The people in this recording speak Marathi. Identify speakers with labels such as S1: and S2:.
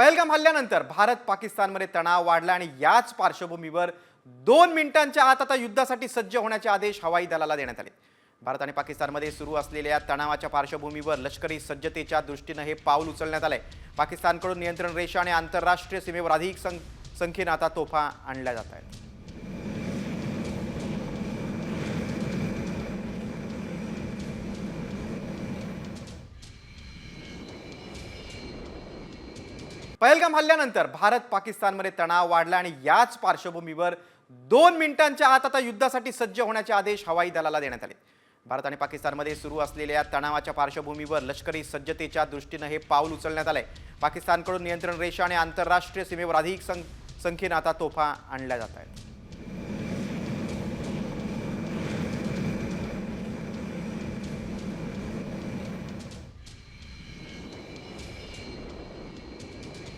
S1: पहलगाम हल्ल्यानंतर भारत पाकिस्तानमध्ये तणाव वाढला आणि याच पार्श्वभूमीवर दोन मिनिटांच्या आत आता युद्धासाठी सज्ज होण्याचे आदेश हवाई दलाला देण्यात आले. भारत आणि पाकिस्तानमध्ये सुरू असलेल्या तणावाच्या पार्श्वभूमीवर लष्करी सज्जतेच्या दृष्टीनं हे पाऊल उचलण्यात आलंय. पाकिस्तानकडून नियंत्रण रेषा आणि आंतरराष्ट्रीय सीमेवर अधिक सं संख्येनं आता तोफा आणल्या जात आहेत. पहलगाम हल्ल्यानंतर भारत पाकिस्तानमध्ये तणाव वाढला आणि याच पार्श्वभूमीवर दोन मिनिटांच्या आत आता युद्धासाठी सज्ज होण्याचे आदेश हवाई दलाला देण्यात आले. भारत आणि पाकिस्तानमध्ये सुरू असलेल्या तणावाच्या पार्श्वभूमीवर लष्करी सज्जतेच्या दृष्टीनं हे पाऊल उचलण्यात आलंय. पाकिस्तानकडून नियंत्रण रेषा आणि आंतरराष्ट्रीय सीमेवर अधिक सं संख्येनं आता तोफा आणल्या जात आहेत.